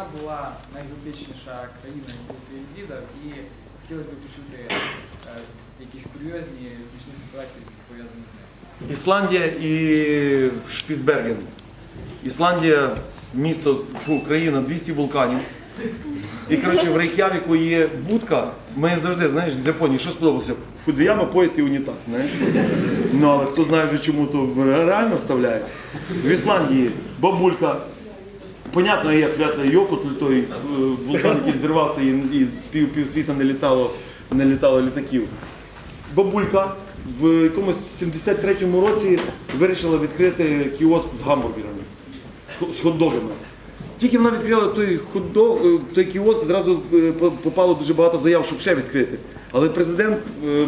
яка була найекзотичніша країна, яку ти і хотіли б почути е, якісь курйозні, смішні ситуації, пов'язані з нею. Ісландія і Шпіцберген. Ісландія, місто, країна 200 вулканів. І коротше, в Рейк'явіку є будка. Ми завжди, знаєш, з Японії, що сподобалося? Фудзияма, поїзд і унітаз, знаєш. Ну, але хто знає вже чому, то реально вставляє. В Ісландії бабулька. Понятно, є флятла Йокут, той е, вулкан, який зірвався і, і пів, півсвіта не літало, не літало літаків. Бабулька в якомусь 73-му році вирішила відкрити кіоск з гамбургерами, з хо- хот-догами. Тільки вона відкрила той хот-дог, е, той кіоск, зразу е, попало дуже багато заяв, щоб ще відкрити. Але президент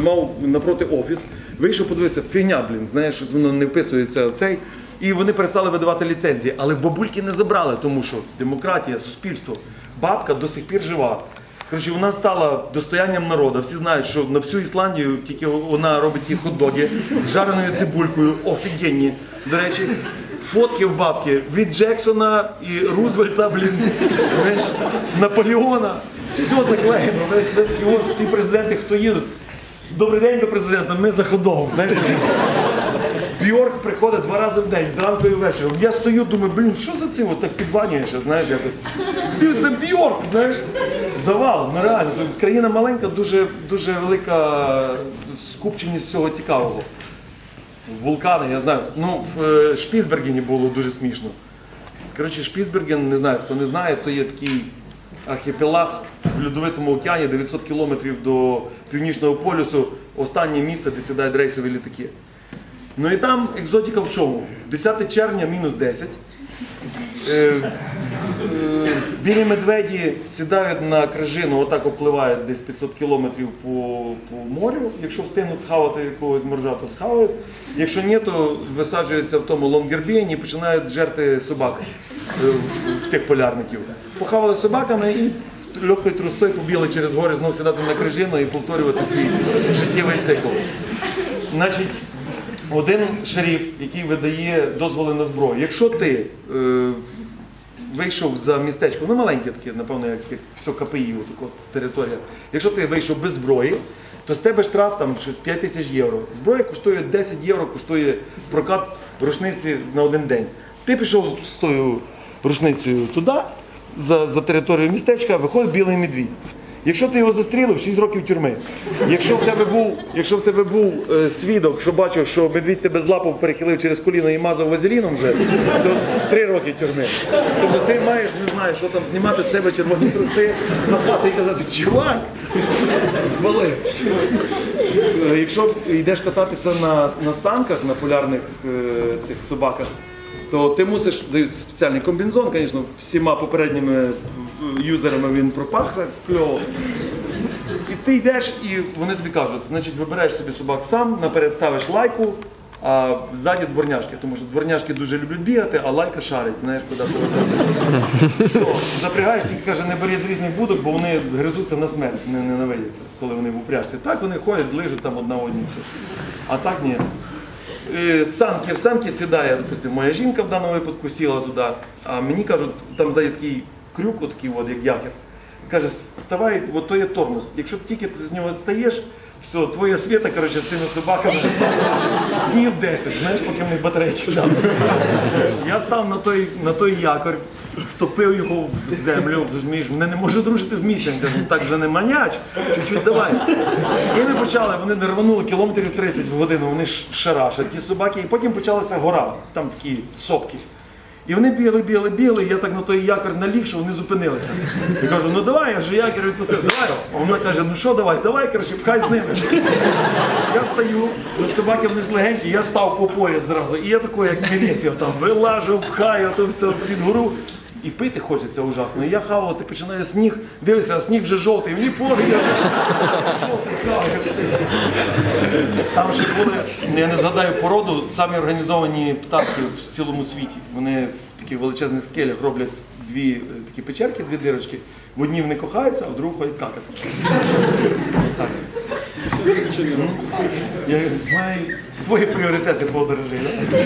мав напроти офіс, вийшов, подивився, фігня, блін, знаєш, що воно не вписується в цей. І вони перестали видавати ліцензії. Але бабульки не забрали, тому що демократія, суспільство, бабка до сих пір жива. Коротше, вона стала достоянням народу. Всі знають, що на всю Ісландію тільки вона робить ті хот-доги з жареною цибулькою, офігенні. До речі, фотки в бабки від Джексона і Рузвельта, блін, знаєш, Наполеона. Все заклеєно, весь весь кіоск, всі президенти, хто їдуть. Добрий день до президента, ми за ходом. Бьорк приходить два рази в день, зранку і вечором. Я стою, думаю, блін, що за? От так підванюєш, знаєш, якось. Ти це Бьорк, знаєш? Завал, ну. Країна маленька, дуже, дуже велика скупченість всього цікавого. Вулкани, я знаю. Ну, в е, Шпіцбергені було дуже смішно. Коротше, Шпіцберген, не знаю, хто не знає, то є такий архіпелаг в льодовитому океані, 900 кілометрів до північного полюсу, останнє місце, де сідають рейсові літаки. Ну і там екзотика в чому? 10 червня мінус 10. Е, е, білі медведі сідають на крижину, отак опливають десь 500 кілометрів по, по морю. Якщо встигнуть схавати якогось моржа, то схавають. Якщо ні, то висаджуються в тому лонгербіні і починають жерти собак е, в тих полярників. Похавали собаками і легкою трусцою побігли через гори, знову сідати на крижину і повторювати свій життєвий цикл. Значить, один шериф, який видає дозволи на зброю. Якщо ти е, вийшов за містечко, ну маленьке таке, напевно, як, як все КПІ, така територія. Якщо ти вийшов без зброї, то з тебе штраф там щось 5 тисяч євро. Зброя коштує 10 євро, коштує прокат рушниці на один день. Ти пішов з тою рушницею туди, за, за територію містечка, виходить білий медвідь. Якщо ти його застрілив, 6 років тюрми. Якщо в тебе був, якщо в тебе був е, свідок, що бачив, що медвідь тебе злапав, перехилив через коліно і мазав вазеліном вже, то 3 роки тюрми. Тобто ти маєш, не знаю, що там, знімати з себе червоні труси, махати і казати, чувак, звали. Е, Якщо йдеш кататися на, на санках, на полярних е, цих собаках, то ти мусиш дають спеціальний комбінзон, звісно, всіма попередніми юзерами він пропахся кльово. І ти йдеш, і вони тобі кажуть, значить, вибираєш собі собак сам, наперед ставиш лайку, а ззаді дворняшки, тому що дворняшки дуже люблять бігати, а лайка шарить, знаєш, куди. Все, запрягаєш, тільки каже, не бери з різних будок, бо вони згризуться на смерть, не ненавидяться, коли вони в упряжці. Так вони ходять, лижуть там одна одній. А так ні. Е, Санки, в санки сідає, допустим, моя жінка в даному випадку сіла туди, а мені кажуть, там ззаді такий крюк, отакий, от, як якір. Каже, ставай, от то є тормоз. Якщо тільки ти з нього стаєш, все, твоя світа, коротше, з тими собаками днів 10, знаєш, поки них батарейки сядуть. Я став на той, на той якорь, втопив його в землю, розумієш, мене не може дружити з місцем. Кажу, «Ну, так вже не маняч, чуть-чуть давай. І ми почали, вони не рванули кілометрів 30 в годину, вони шарашать ті собаки, і потім почалася гора, там такі сопки. І вони бігли, бігли, бігли, я так на той якор наліг, що вони зупинилися. Я кажу, ну давай, я вже якір відпустив, давай. А вона каже, ну що давай, давай, коротше, пхай з ними. Я стою, ну собаки вони ж легенькі, я став по пояс зразу. І я такий, як Мересів, там вилажу, пхаю, то все під гору. І пити хочеться ужасно. І я хавати починаю сніг, дивлюся, а сніг вже жовтий, мені пофіг. Там ще були, я не згадаю породу, самі організовані птахи в цілому світі. Вони в таких величезних скелях роблять дві е, такі печерки, дві дирочки. В одній вони кохаються, а в другу ходять какати. Я маю свої пріоритети подорожей. да?